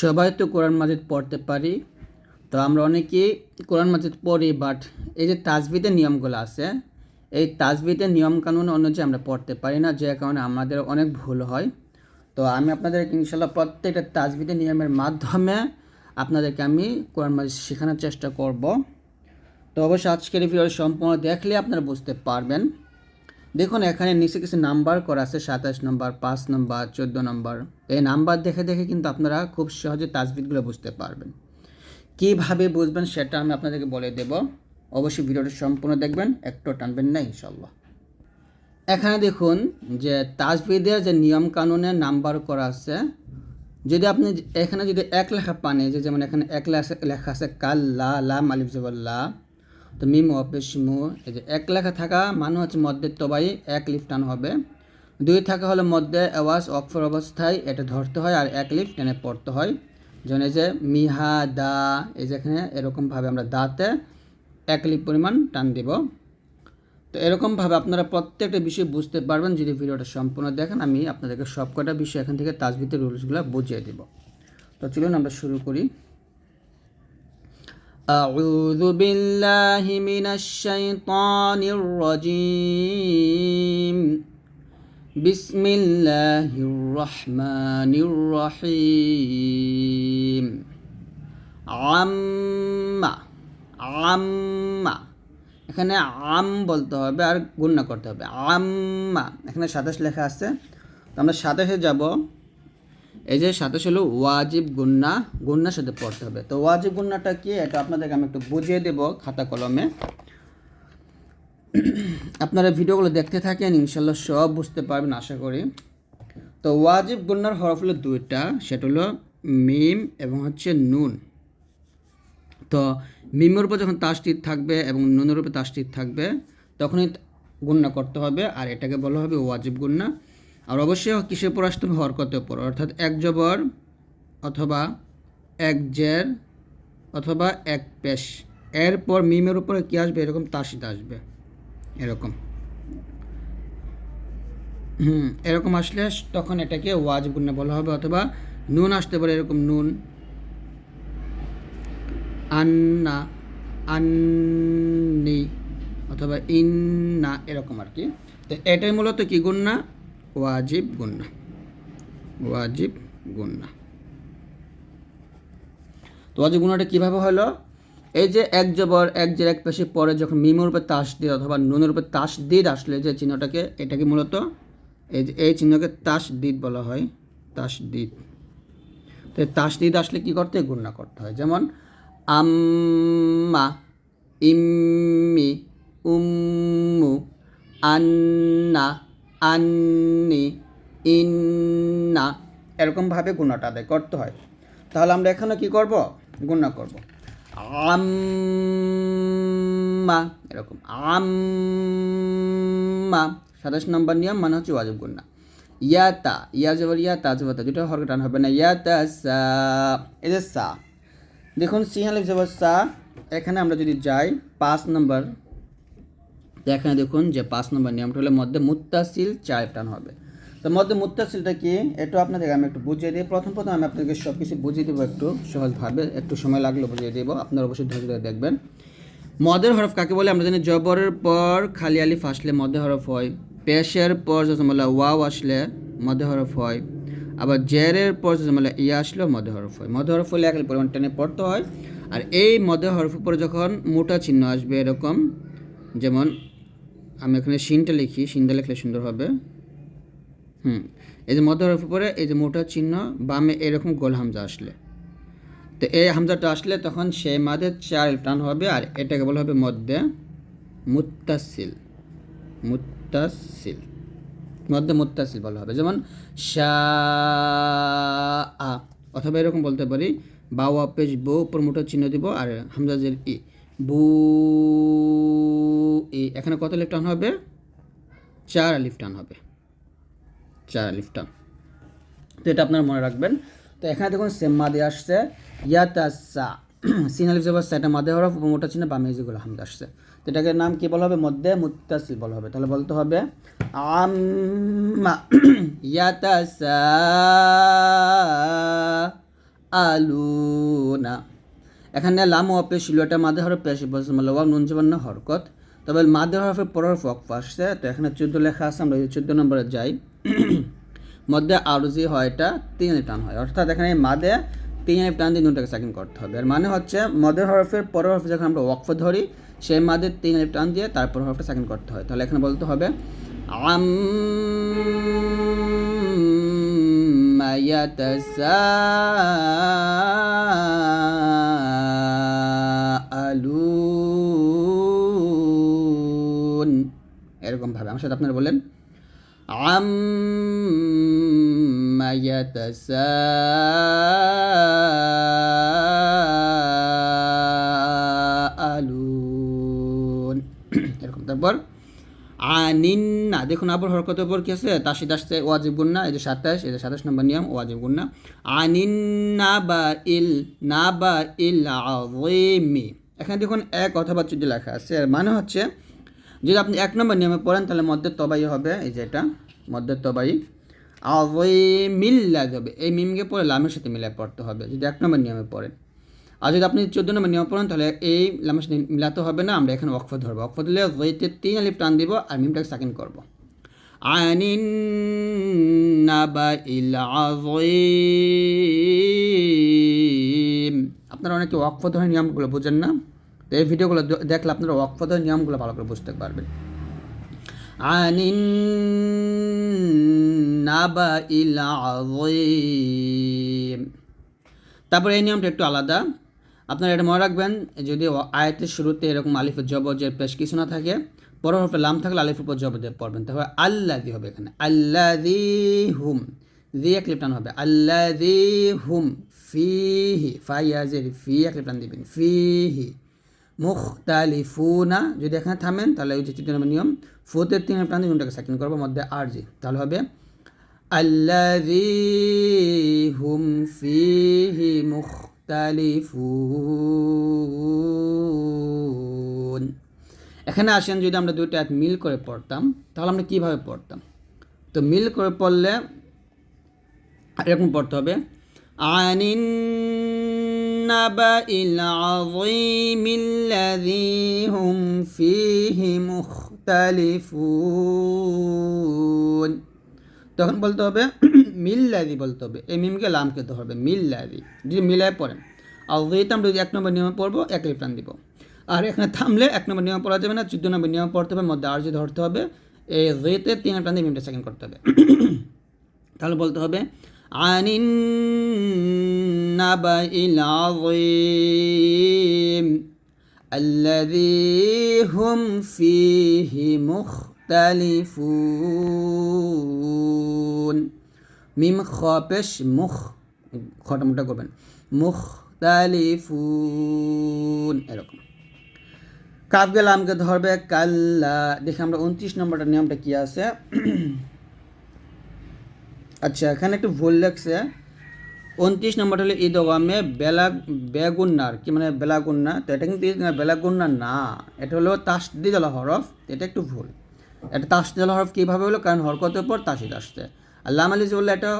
সবাই তো কোরআন মাজিদ পড়তে পারি। তো আমরা অনেকেই কোরআন মাজিদ পড়ি বাট এই যে তাজবিদের নিয়মগুলো আছে, এই তাজবিদের নিয়মকানুন অনুযায়ী আমরা পড়তে পারি না, যে কারণে আমাদের অনেক ভুল হয়। তো আমি আপনাদেরকে ইনশাল্লাহ প্রত্যেকটা তাজবিদের নিয়মের মাধ্যমে আপনাদেরকে আমি কোরআন মাজিদ শেখানোর চেষ্টা করব। তো অবশ্যই আজকের ভিডিও সম্পূর্ণ দেখলে আপনারা বুঝতে পারবেন। দেখুন, এখানে নিচে কিছু নাম্বার করা আছে, সাতাশ নম্বর, পাঁচ নম্বর, চোদ্দ নম্বর। এই নাম্বার দেখে দেখে কিন্তু আপনারা খুব সহজে তাজবিদগুলো বুঝতে পারবেন। কীভাবে বুঝবেন সেটা আমি আপনাদেরকে বলে দেব। অবশ্যই ভিডিওটা সম্পূর্ণ দেখবেন, একটু টানবেন না ইনশাল্লাহ এখানে দেখুন যে তাজবিদের যে নিয়ম কানুনের নাম্বার করা আছে, যদি আপনি এখানে যদি এক লেখা পান যে যেমন এখানে এক লেখা আছে কাল লা লা মালিক জবল্লা তো মিম অপেশ মু এই যে এক লেখা থাকা মানে হচ্ছে মধ্যে তবাই এক লিফ টান হবে। দুই থাকা হলে মধ্যে আওয়াজ অক্ষর অবস্থায় এটা ধরতে হয় আর এক লিফ টেনে পড়তে হয়। যেমন এই যে মিহা, দা, এই যে এখানে এরকমভাবে আমরা দাতে এক লিফ পরিমাণ টান দিব। তো এরকমভাবে আপনারা প্রত্যেকটা বিষয় বুঝতে পারবেন যদি ভিডিওটা সম্পূর্ণ দেখেন, আমি আপনাদেরকে সবকটা বিষয় এখান থেকে তাজবিদের রুলসগুলো বুঝিয়ে দেব। তো চলুন আমরা শুরু করি। أعوذ بالله من الشيطان الرجيم بسم الله الرحمن الرحيم عم عم এখানে আম বলতে হবে আর গুণনা করতে হবে আম্মা এখানে সাতাশ লেখা আছে তো আমরা সাতাশে যাব এই যে সাতাশ হলো ওয়াজিব গুন্না, গুন্নার সাথে পড়তে হবে। তো ওয়াজিব গুন্নাটা কি? এটা আপনাদেরকে আমি একটু বুঝিয়ে দেব খাতা কলমে। আপনারা ভিডিওগুলো দেখতে থাকেন ইনশাল্লাহ সব বুঝতে পারবেন, আশা করি। তো ওয়াজিব গুন্নার হরফ হলো দুইটা, সেটা হলো মিম এবং হচ্ছে নুন। তো মিমের উপর যখন তাসটির থাকবে এবং নুনের উপর তাসটির থাকবে, তখনই গুন্না করতে হবে, আর এটাকে বলা হবে ওয়াজিব গুন্না। আর অবশ্যই কিসের উপর আসতে হবে? হরকতের উপর অর্থাৎ এক জবর অথবা এক জের অথবা এক পেশ। এরপর মিমের উপরে কী আসবে? এরকম তাসিদ আসবে। এরকম। হুম, এরকম আসলে তখন এটাকে ওয়াজ গুন্না বলা হবে অথবা নুন আসতে পারে এরকম নুন। আন্না, আন্নি অথবা ইন্না এরকম আর কি। তো এটাই মূলত কি গুন্না ওয়াজিব গুন্না ওয়াজিব গুন্না। তো ওয়াজিব গুন্নাটা কীভাবে হলো? এই যে এক জবর, এক জের, এক পেশে পরে যখন মিমের উপর তাস তাসদিদ অথবা নুনের উপর তাসদিদ আসলে যে চিহ্নটাকে এটাকে মূলত? এই যে এই চিহ্নকে তাসদিদ বলা হয়, তাসদিদ। তো এই তাসদিদ আসলে কি করতে? গুণনা করতে হয়। যেমন, আম্মা, ইম্মি, উম্মু, আন্না আন্নি, ইন্না। এরকমভাবে গুণাটা আদায় করতে হয়। তাহলে আমরা এখানে কি করব? গুণা করব। আম্মা, এরকম। আম্মা। সাতাশ নম্বর নিয়ম মানে হচ্ছে ওয়াজিব গুণা। ইয়াতা, ইয়া জবর ইয়াতা জবর দুটো হরক টান হবে না। ইয়াতা সা, এই যে সা। দেখুন সিংহালিক জবর সা। এখানে আমরা যদি যাই, পাঁচ নম্বর এখানে দেখুন যে পাঁচ নম্বর নিয়মটা হলে মধ্যে মুত্তাসিল চার টান হবে। তো মধ্যে মুত্তাসিলটা কি? একটু আপনাদেরকে আমি একটু বুঝিয়ে দিই। প্রথম প্রথম আমি আপনাদেরকে সব কিছু বুঝিয়ে দেবো একটু সহজভাবে। একটু সময় লাগলে বুঝিয়ে দেবো। আপনারা অবশ্যই ধৈর্য ধরে দেখবেন। মদের হরফ কাকে বলে? আমরা জানি জবরের পর খালি আলিফ আসলে মধ্যে হরফ হয়। পেশের পর জসমলা ওয়াও আসলে মধ্যে হরফ হয়। আবার জেরের পর জসমলা ইয়া আসলেও মধ্যে হরফ হয়। মধ্যে হরফ হলে এক পরিমাণ টেনে পড়তে হয়। আর এই মধ্যে হরফ উপরে যখন মোটা চিহ্ন আসবে এরকম, যেমন আমি এখানে শিনটা লিখি শিনটা লিখলে সুন্দর হবে। হুম, এই যে মধ্য হরফের উপরে এই যে মোটা চিহ্ন, বামে এরকম গোল হামজা আসলে। তো এই হামজাটা আসলে তখন সে মাদের চার টান হবে আর এটাকে বলা হবে মধ্যে মুত্তাসিল মুত্তাসিল মধ্যে মুত্তাসিল বলা হবে। যেমন শাহ অথবা এরকম বলতে পারি বাউ পেশ বউ উপর মোটা চিহ্ন দিব আর হামজাজের ই। বু ই এখানে কত লিফ টান হবে? চার আলিফ টান হবে। চার আলিফ টান তো এটা আপনারা মনে রাখবেন। তো এখানে দেখুন সেম মাদে আসছে। ইয়াতাসা, সিন আলিফ জবর সেটা মাদে হরফ মোটা চিহ্ন, বামে যেগুলো হামদ আসছে। তো এটাকে নাম কি বলা হবে? মধ্যে মুত্তাসিল বলা হবে। তাহলে বলতে হবে, আম্মা, ইয়াতাসা, আলুনা। এখানে লাম ও পেশ শিলুয়াটা মাদে হরফ পেশ বলছে ওয়া নুন জবান না হরকত। তবে মাদে হরফ ওয়াকফ আসছে তো এখানে চোদ্দ লেখা আছে, আমরা চোদ্দ নম্বরে যাই। মধ্যে আরজি হয় এটা, তিন টান হয়। অর্থাৎ এখানে মাদে তিন আলিফ টান দিয়ে নুনটাকে সাকিন করতে হবে। এর মানে হচ্ছে মদের হরফের পরের হরফ যখন আমরা ওয়াকফ ধরি, সেই মাদের তিন আলিফ টান দিয়ে তারপর হরফটা সাকিন করতে হয়। তাহলে এখানে বলতে হবে, আম্মা ইয়াতাসাআলুন এরকম ভাবে আমার সাথে আপনারা বলেন عما يتساءلون এরকম তারপর আনিন্না দেখুন আবার হরকতের উপর কি আছে তাসিদ আসছে ওয়াজিব গুন্না এই যে সাতাশ এই যে সাতাশ নম্বর নিয়ম ওয়াজিব গুন্না আনিন্না বা ইল না বা ইল আযীমি এখানে দেখুন এক অথবা যদি লেখা আছে। মানে হচ্ছে, যদি আপনি এক নম্বর নিয়মে পড়েন, তাহলে মধ্যে তবাই হবে। এই যে এটা, মধ্যে তবাই। মিল লাগবে। এই মিমকে পড়ে লামের সাথে মিলায় পড়তে হবে, যদি এক নম্বর নিয়মে পড়েন। আর যদি আপনি চোদ্দ নম্বর নিয়মে পড়েন, তাহলে এই লামের সাথে মিলাতে হবে না, আমরা এখানে অক্ষ ধরবো। অক্ষ দিলে ওইতে তিন আলিফ টান দিব আর মিমটাকে সাকিন করব। আনিন আপনারা অনেকে ওয়াকফ ধরনের নিয়মগুলো বোঝেন না। তো এই ভিডিওগুলো দেখলে আপনারা ওয়াকফ ধরনের নিয়মগুলো ভালো করে বুঝতে পারবেন। নাবা ইল তারপরে এই নিয়মটা একটু আলাদা। আপনারা এটা মনে রাখবেন, যদি আয়াতের শুরুতে এরকম আলিফের জবজের পেশ কিছু না থাকে, পরের হরফে লাম থাকলে আলিফের উপর জবর দিয়ে পড়বেন। তারপরে আল্লাহ দি হবে এখানে। আল্লাহ দি হুম। দি এক লিপটান হবে। আল্লাহ দি হুম। ফিহি, ফাইয়াজের ফি একটা প্রাণ দিবেন। ফিহি। মুখতালিফুনা, যদি এখানে থামেন, তাহলে ওই যে চিত্র নম্বর নিয়ম, ফোতের তিন প্রাণ দিয়ে নুনটাকে সাকিন করব, মধ্যে আর জি তাহলে হবে হুম ফিহি মুখতালিফুন। এখানে আসেন, যদি আমরা দুইটা এক মিল করে পড়তাম, তাহলে আমরা কীভাবে পড়তাম? তো মিল করে পড়লে এরকম পড়তে হবে আনিন النبأ العظيم الذي هم فيه مختلفون তখন বলতে হবে মিল্লাদি বলতে হবে এই মিমকে লামকে দিতে হবে মিল্লাদি যদি মিলায় পড়েন আর ওইতে আমরা যদি এক নম্বর নিয়মে পড়বো এক লিপ্রান দিব আর এখানে থামলে এক নম্বর নিয়ম পড়া যাবে না চোদ্দ নম্বর নিয়ম পড়তে হবে মধ্যে আর যদি ধরতে হবে এই রেতে তিন প্রাণ দিয়ে মিমটা সেকেন্ড করতে হবে তাহলে বলতে হবে আনিন নাবাইল আযীম الذي هم فيه مختلفون মিম খ পেশ মুখ খটা মোটা করবেন মুখতালিফুন এরকম কাফ গেলামকে ধরবে কাল্লা দেখে আমরা উনত্রিশ নম্বরটার নিয়মটা কি আছে আচ্ছা এখানে একটু ভুল লেখছে। উনত্রিশ নম্বরটা হলো ঈদ ওয়ামে বেলা বেগুন্নার, কি মানে বেলাগুন্না? তো এটা কিন্তু বেলাগুন্না না। এটা হলো তাসদিদল হরফ এটা একটু ভুল। এটা তাসদিদল হরফ কীভাবে হলো? কারণ হরকতের উপর তাসিদ আসছে। আল্লাহ আলী বললে, এটা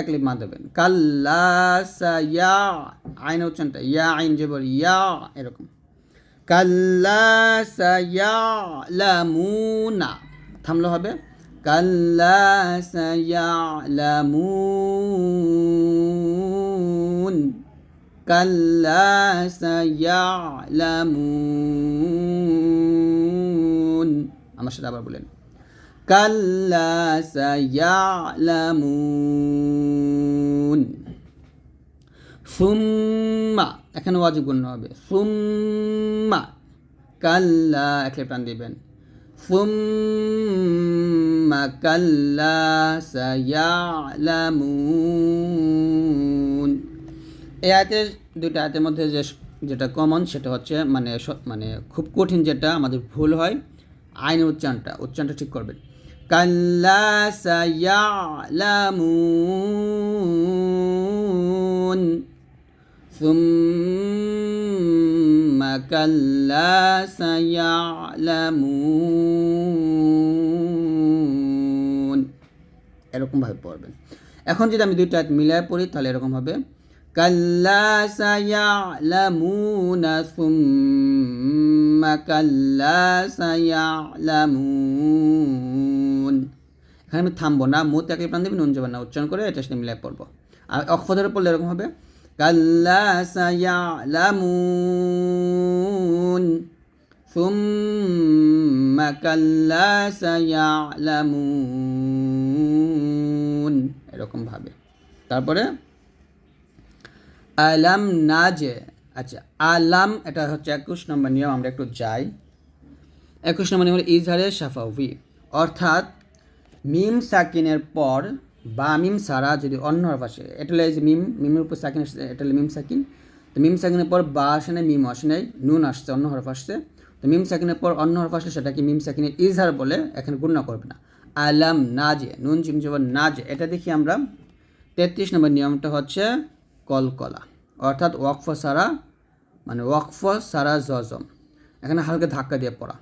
এক লিপ মা দেবেন। কাল্লা ইয়া, আইন উচ্চারণটা ইয়া আইন যে বল, ইয়া, এরকম। কাল্লা সা ইয়া, লামুনা। থামলো হবে। কাল্লা সা ইয়া লামুন আমার সাথে আবার বলেন কাল্লা সায়ালামুন সুম্মা এখানে ওয়াজিব গুণ হবে সুম্মা কাল্লা একে প্রাণ দিবেন সুম্মা কাল্লা সায়ালামুন এই আয়াতের দুইটা আয়াতের মধ্যে যে যেটা কমন সেটা হচ্ছে মানে মানে খুব কঠিন যেটা, আমাদের ভুল হয়, আইনের উচ্চারণটা উচ্চারণটা ঠিক করবেন। কাল্লা সায়ালামুন ثم كلا سيعلمون এরকমভাবে পড়বেন এখন যদি আমি দুইটা আয়াত মিলায় পড়ি তাহলে এরকম হবে কাল্লা সায়ালামুনা সুম্মা কাল্লা সায়ালামুন এখানে আমি থামবো না মুত একই প্রাণ দেবে নুন যাবেন না উচ্চারণ করে এটা সাথে মিলাই পড়বো আর অক্ষ ধরে পড়লে এরকম হবে কাল্লা সায়ালামুন ثم كلا سيعلمون এরকম ভাবে তারপরে আলাম নাজে আচ্ছা আলাম এটা হচ্ছে একুশ নম্বর নিয়ম আমরা একটু যাই একুশ নম্বর নিয়ম হলো ইজহারে সাফাউি অর্থাৎ মিম সাকিনের পর বা মিম সারা যদি অন্য হরফ আসে এটা যে মিম, মিমের উপর সাকিন আসছে এটা মিম সাকিন তো মিম সাকিনের পর বা আসে নাই মিম আসে নাই, নুন আসছে, অন্য হরফ আসছে। তো মিম সাকিনের পর অন্য হরফ আসলে সেটাকে মিম সাকিনের ইজহার বলে এখানে গুণনা করবে না। আলাম নাজে, নুন জিম জবর নাজে, এটা দেখি আমরা। তেত্রিশ নম্বর নিয়মটা হচ্ছে কলকলা, অর্থাৎ ওয়াকফ সারা মানে ওয়াকফ সারা জজম এখানে হালকা ধাক্কা দিয়ে পড়া।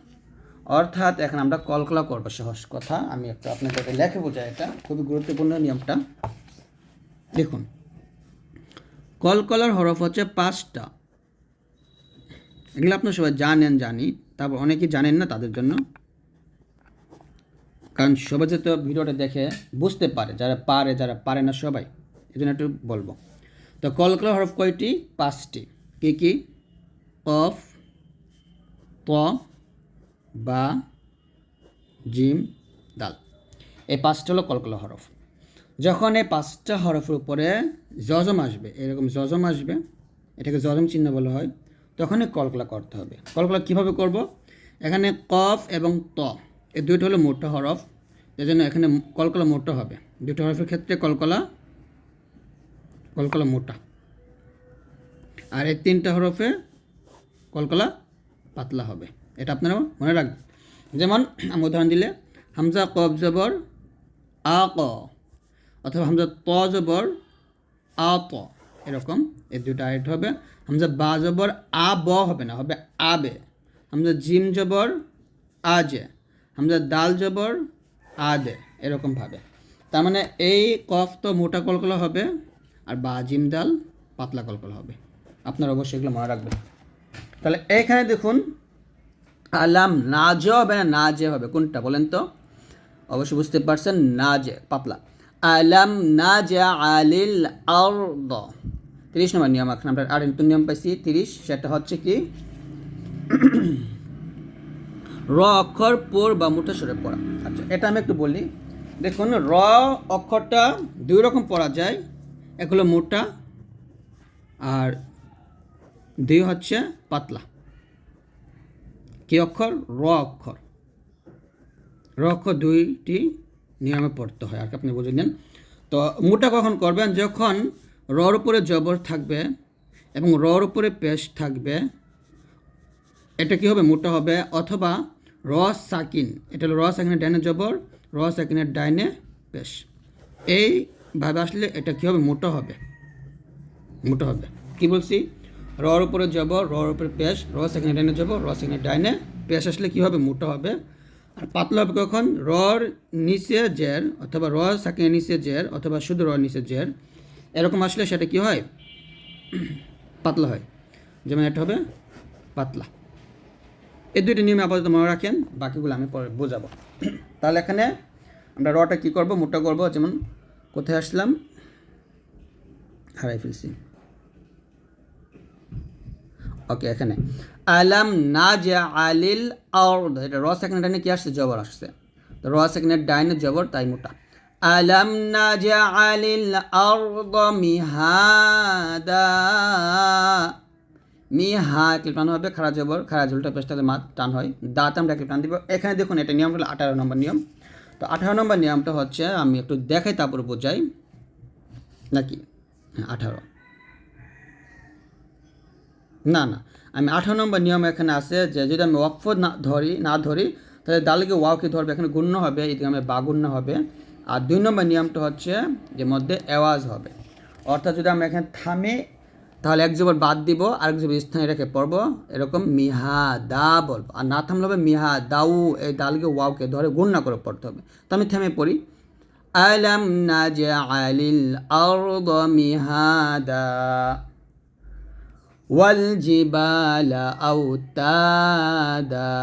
অর্থাৎ এখন আমরা কলকলা করব, সহজ কথা। আমি একটু আপনাদেরকে লেখে বোঝাই এটা। খুবই গুরুত্বপূর্ণ নিয়মটা। দেখুন, কলকলার হরফ হচ্ছে পাঁচটা। এগুলো আপনার সবাই জানেন, জানি। তারপর অনেকেই জানেন না তাদের জন্য। কারণ সবাই যাতে ভিডিওটা দেখে বুঝতে পারে, যারা পারে যারা পারে না সবাই। এই জন্য একটু বলব। তো কলকলা হরফ কয়টি? পাঁচটি। কী কী? কফ, ত বা জিম দাল। এই পাঁচটা হলো কলকলা হরফ। যখন এই পাঁচটা হরফের উপরে জজম আসবে, এরকম জজম আসবে, এটাকে জজম চিহ্ন বলা হয়, তখনই কলকলা করতে হবে। কলকলা কীভাবে করব? এখানে কফ এবং ত, এই দুইটা হলো মোটা হরফ এই জন্য এখানে কলকলা মোটা হবে। দুটো হরফের ক্ষেত্রে কলকলা কলকলা মোটা। আর এই তিনটা হরফে কলকলা পাতলা হবে। এটা আপনারা মনে রাখবেন। যেমন, আমি উদাহরণ দিলে, হামজা কব জবর, আ ক, অথবা হামজা ত জবর, আ ত, এরকম। এই দুটো আইট হবে। হামজা বা জবর, আ ব হবে না, হবে আবে হামজা জিম জবর আজে হামজা দাল জবর আদে এরকমভাবে তার মানে এই কফ তো মোটা কলকলা হবে, আর বা জিম দাল পাতলা কলকলা হবে। আপনারা অবশ্যই এগুলো মনে রাখবেন। তাহলে এখানে দেখুন আলাম, নাজে হবে না নাজে হবে? কোনটা বলেন তো? অবশ্যই বুঝতে পারছেন, নাজে, পাতলা। আলাম নাজে আলিল আরদ। তিরিশ নম্বর নিয়ম এখন আমরা আর নতুন নিয়ম পাইছি, তিরিশ। সেটা হচ্ছে কি? র অক্ষর পোর বা মুঠো সরে পড়া। আচ্ছা এটা আমি একটু বলি। দেখুন, র অক্ষরটা দুই রকম পড়া যায়। এক হলো মোটা, আর দুই হচ্ছে পাতলা। কি অক্ষর? র অক্ষর। র অক্ষর দুইটি নিয়মে পড়তে হয়, আর আপনি বুঝে নেন। তো মোটা কখন করবেন? যখন রর উপরে জবর থাকবে এবং রর উপরে পেশ থাকবে, এটা কি হবে? মোটা হবে। অথবা র সাকিন, এটা হলো র সাকিনের ডাইনে জবর, র সাকিনের ডাইনে পেশ। এইভাবে আসলে এটা কি হবে? মোটা হবে। মোটা হবে। কি বলছি? রর উপরে জবর রর উপরে পেশ, র সেকেন্ড ডাইনে জবর র সেকেন্ড ডাইনে পেশ আসলে কী হবে? মোটা হবে। আর পাতলা হবে কখন? রর নিচে জের অথবা র সেকেন্ড নিচে জের অথবা শুধু র নিচে জের। এরকম আসলে সেটা কি হয়? পাতলা হয়। যেমন এটা হবে পাতলা। এই দুইটি নিয়মে আপাতত মনে রাখেন, বাকিগুলো আমি পরে বোঝাবো। তাহলে এখানে আমরা রটা কী করব, মোটা করব? যেমন কোথায় আসলাম? হারাই ফেলছি। ওকে এখানে। আলাম না যে আলিল আর্দ এটা র সেকেন্ড ডাইনে কি আসছে? জবর আসছে। তো র সেকেন্ডের ডাইনে জবর, তাই মোটা। আলাম না যে আলিল আর্দ মিহাদা। মিহা একটি টান হবে খারা জবর খারা ঝুলটা পেশটাতে মা টান হয়। দাঁত আমরা টান দিব। এখানে দেখুন, এটা নিয়ম হলো আঠারো নম্বর নিয়ম। তো আঠারো নম্বর নিয়মটা হচ্ছে, আমি একটু দেখাই, তারপর বোঝাই। নাকি? হ্যাঁ আঠারো। না না। আমি আঠারো নম্বর নিয়ম এখানে আছে যে যদি আমি ওয়াকফ না ধরি না ধরি, তাহলে দালকে ওয়াকে ধরবে, এখানে গুণ্য হবে ইদগামে বাগুণ্য হবে। আর দুই নম্বর নিয়মটা হচ্ছে যে মধ্যে অ্যাওয়াজ হবে। অর্থাৎ যদি আমরা এখানে থামে, তাহলে এক জবর বাদ দিব আর এক জবর স্থানে রেখে পড়ব, এরকম মিহা দা বলব। আর না থামলে হবে মিহা দাউ, এই দালকে ওয়াওকে ধরে গুণ না করে পড়তে হবে। তো আমি থেমে পড়ি। আলাম নাজে আলিল আর মিহাদা। والجبال أوتادا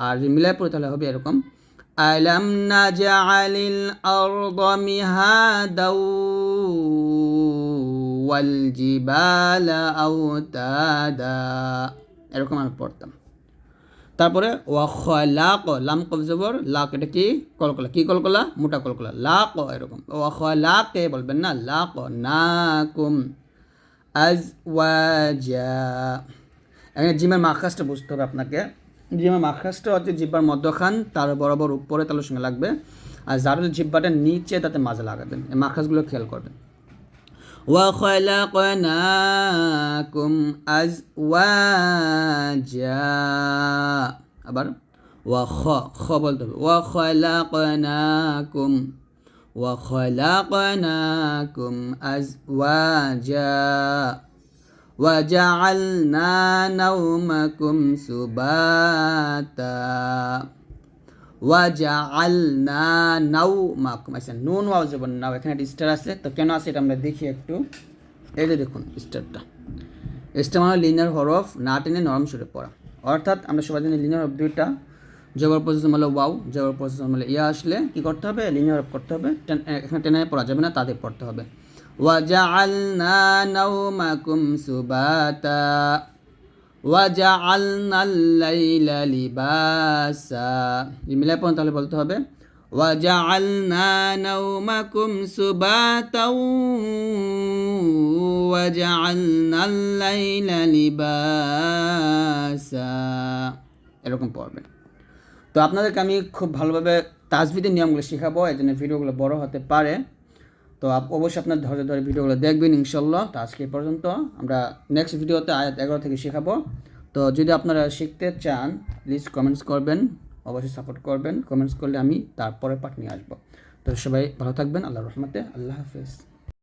আর মিলাই পড়ে তাহলে হবে এরকম আলাম নাজআলিল আরদ মিহাদা ওয়াল জিবালা আওতাদা এরকম আমি পড়তাম তারপরে ওয়াখলাক লাম কবজবর লাক এটা কি কলকলা কি কলকলা মোটা কলকলা লাক এরকম ওয়াখলাকে বলবেন না লাক নাকুম আজওয়াজা এখানে জিমের মাখাসটা বুঝতে হবে আপনাকে জিমের মাখাসটা হচ্ছে জিব্বার মধ্যখান তার বরাবর উপরে তালের সঙ্গে লাগবে আর জারুল জিব্বাটা নিচে তাতে মাঝে লাগাবেন এই মাখাসগুলো খেয়াল করবেন وخلقناكم أزواجا আবার ওয়াখ খ বলতে হবে وخلقناكم وخلقناكم أزواجا وجعلنا نومكم سباتا ওয়াজাআলনা নাওমাকুম আচ্ছা নুন ওয়াও জবর নাও এখানে একটা স্টার আছে তো কেন আছে এটা আমরা দেখি একটু এই যে দেখুন স্টারটা স্টার মানে লিনিয়ার হরফ না টেনে নরম সুরে পড়া অর্থাৎ আমরা সবাই জানি লিনিয়ার হরফ দুইটা জবর পজিশন হলো ওয়াও জবর পজিশন হলো ইয়া আসলে কি করতে হবে লিনিয়ার হরফ করতে হবে টেন- এখানে টেনে পড়া যাবে না তাদের পড়তে হবে ওয়াজাআলনা নাওমাকুম সুবাতা وجعلنا الليل لباسا মিলাই পড়ুন তাহলে বলতে হবে وجعلنا نومكم سباتا وجعلنا الليل لباسا এরকম পড়বেন তো আপনাদেরকে আমি খুব ভালোভাবে তাজবিদের নিয়মগুলো শেখাবো এই জন্য ভিডিওগুলো বড় হতে পারে। তো অবশ্যই আপনার ধৈর্য ধরে ভিডিওগুলো দেখবেন ইনশাল্লাহ তো আজকে পর্যন্ত আমরা নেক্সট ভিডিওতে আয়াত এগারো থেকে শেখাবো। তো যদি আপনারা শিখতে চান প্লিজ কমেন্টস করবেন, অবশ্যই সাপোর্ট করবেন। কমেন্টস করলে আমি তারপরে পাঠ নিয়ে আসব। তো সবাই ভালো থাকবেন আল্লাহ রহমতে। আল্লাহ হাফেজ।